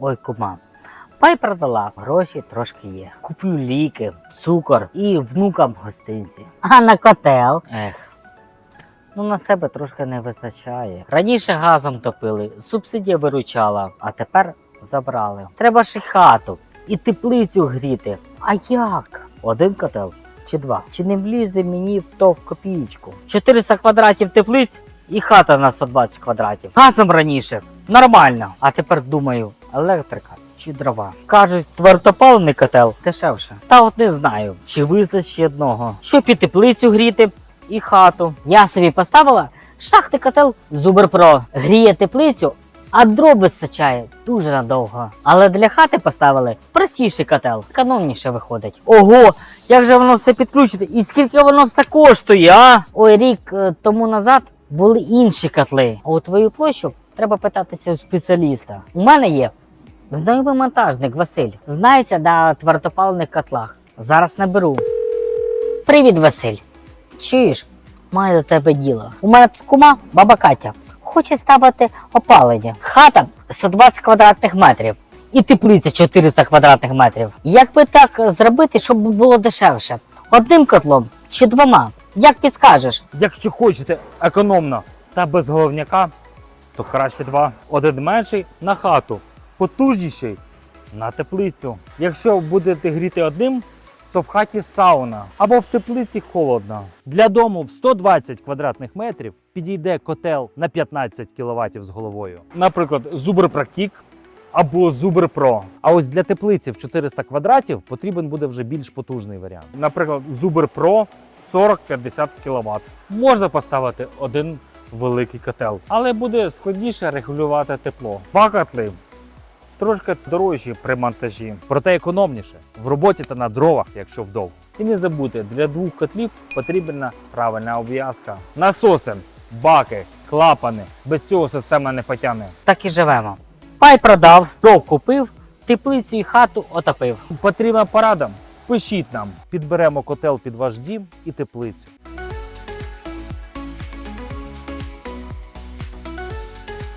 Ой, кума. Пай продала, гроші трошки є. Куплю ліки, цукор і внукам гостинці. А на котел? Ех. Ну, на себе трошки не вистачає. Раніше газом топили, субсидія виручала, а тепер забрали. Треба ж і хату, і теплицю гріти. А як? Один котел чи два? Чи не влізе мені в то в копійку? 400 квадратів теплиць і хата на 120 квадратів. Газом раніше нормально. А тепер думаю, електрика чи дрова. Кажуть, твердопаливний котел дешевше. Та от не знаю, чи вистачить одного. Щоб і теплицю гріти, і хату. Я собі поставила шахти котел Зубер-Про. Гріє теплицю, а дров вистачає дуже надовго. Але для хати поставили простіший котел, економніше виходить. Ого, як же воно все підключити? І скільки воно все коштує, а? Ой, рік е, тому назад були інші котли. А у твою площу треба питатися у спеціаліста. У мене є знайомий монтажник Василь. Знається на твердопаливних котлах. Зараз наберу. Привіт, Василь. Чуєш? Маю до тебе діло. У мене тут кума, баба Катя, хоче ставити опалення. Хата 120 квадратних метрів. І теплиця 400 квадратних метрів. Як би так зробити, щоб було дешевше? Одним котлом чи двома? Як підскажеш? Якщо хочете економно та без головняка, то краще два. Один менший на хату, потужніший на теплицю. Якщо будете гріти одним, то в хаті сауна або в теплиці холодно. Для дому в 120 квадратних метрів підійде котел на 15 кВт з головою. Наприклад, Зубр Практік або Зубр Про. А ось для теплиці в 400 квадратів потрібен буде вже більш потужний варіант. Наприклад, Зубр Про 40-50 кВт. Можна поставити один великий котел, але буде складніше регулювати тепло. Два трошки дорожчі при монтажі, проте економніше в роботі та на дровах, якщо вдовго. І не забудьте, для двох котлів потрібна правильна обв'язка. Насоси, баки, клапани. Без цього система не потягне. Так і живемо. Пай продав, дров купив, теплицю і хату отопив. Потрібна порада? Пишіть нам, підберемо котел під ваш дім і теплицю.